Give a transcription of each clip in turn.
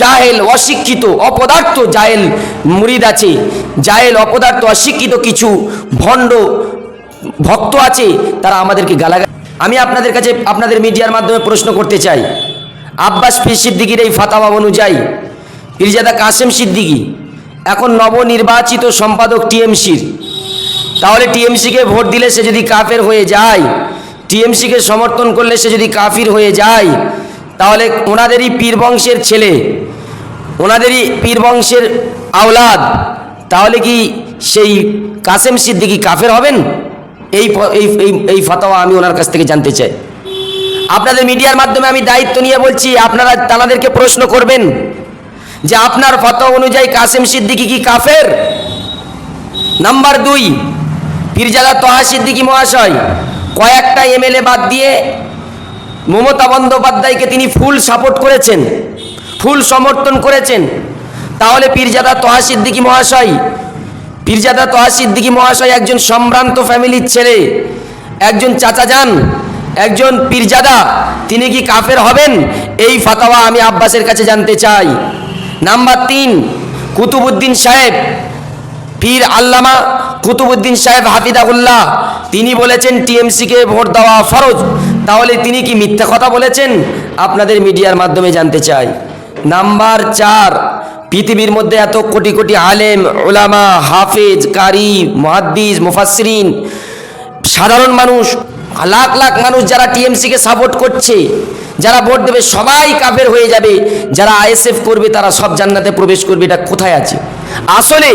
জাহেল অশিক্ষিত, অপদার্থ জাহেল মুরিদ আছে। জাহেল অপদার্থ, অশিক্ষিত কিছু ভণ্ড ভক্ত আছে, তারা আমাদেরকে গালাগাল আমি আপনাদের কাছে আপনাদের মিডিয়ার মাধ্যমে প্রশ্ন করতে চাই। আব্বাস পীর সিদ্দিকির এই ফাতাওয়া অনুযায়ী, পীরজাদা কাসেম সিদ্দিকি, এখন নবনির্বাচিত সম্পাদক টিএমসির। তাহলে টিএমসিকে ভোট দিলে সে যদি কাফের হয়ে যায়, টিএমসিকে সমর্থন করলে সে যদি কাফির হয়ে যায় তাহলে ওনাদেরই পীর বংশের ছেলে, ওনাদেরই পীর বংশের আওলাদ, তাহলে কি সেই কাসেম সিদ্দিকি কাফের হবেন? এই এই ফাতাওয়া আমি ওনার কাছ থেকে জানতে চাই। আপনাদের মিডিয়ার মাধ্যমে আমি দায়িত্ব নিয়ে বলছি, আপনারা তানাদেরকে প্রশ্ন করবেন যে আপনার ফতোয়া অনুযায়ী কাসেম সিদ্দিকি কি কাফের? নাম্বার দুই পীরজাদা তহা সিদ্দিকি মহাশয়, কয়েকটা এমএলএ বাদ দিয়ে মমতা বন্দ্যোপাধ্যায়কে তিনি ফুল সাপোর্ট করেছেন, ফুল সমর্থন করেছেন। তাহলে পীরজাদা তহা সিদ্দিকি মহাশয়, পীরজাদা তহা সিদ্দিকি মহাশয় একজন সম্ভ্রান্ত ফ্যামিলির ছেলে, একজন চাচা যান, একজন পীরজাদা, তিনি কি কাফের হবেন? এই ফাতাওয়া আমি আব্বাসের কাছে জানতে চাই। নাম্বার তিন কুতুবুদ্দিন সাহেব পীর আল্লামা কুতুবুদ্দিন সাহেব হাফিদাহুল্লাহ, তিনি বলেছেন টিএমসিকে ভোট দেওয়া ফরজ? তাহলে তিনি কি মিথ্যা কথা বলেছেন? আপনাদের মিডিয়ার মাধ্যমে জানতে চাই। নাম্বার চার, পৃথিবীর মধ্যে এত কোটি কোটি আলেম ওলামা হাফেজ, কারি, মহাদ্দিস মুফাসরিন সাধারণ মানুষ, লাখ লাখ মানুষ যারা টিএমসিকে সাপোর্ট করছে, যারা ভোট দেবে, সবাই কাফের হয়ে যাবে। যারা আইএসএফ করবে, তারা সব জান্নাতে প্রবেশ করবে। এটা কোথায় আছে? আসলে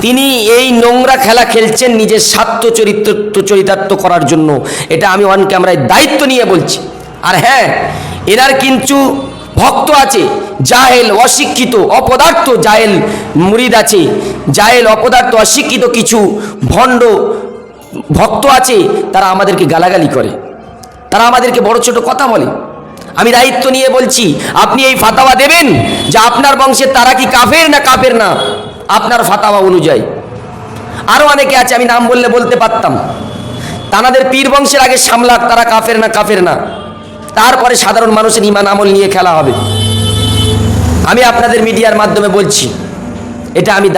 তিনি এই নোংরা খেলা খেলছেন নিজের স্বার্থ চরিত্র, চরিতার্থ করার জন্য। এটা আমি অন ক্যামেরায় দায়িত্ব নিয়ে বলছি। আর হ্যাঁ এনার কিন্তু ভক্ত আছে, জাহেল অশিক্ষিত, অপদার্থ জাহেল মুরিদ আছে। জাহেল, অপদার্থ, অশিক্ষিত কিছু ভণ্ড ভক্ত আছে, তারা আমাদেরকে গালাগালি করে। তারা আমাদেরকে বড় ছোট কথা বলে। আমি দায়িত্ব নিয়ে বলছি, আপনি এই ফাতাওয়া দেবেন যে আপনার বংশের তারা কি কাফের না কাফের না? আপনার ফাতাওয়া অনুযায়ী। আরও অনেকে আছে, আমি নাম বললে বলতে পারতাম। তানাদের পীর বংশের আগে সামলাক, তারা কাফের না কাফের না। তারপরে সাধারণ মানুষের ইমান আমল নিয়ে খেলা হবে। আমি আপনাদের মিডিয়ার মাধ্যমে বলছি, এটা আমি দায়িত্ব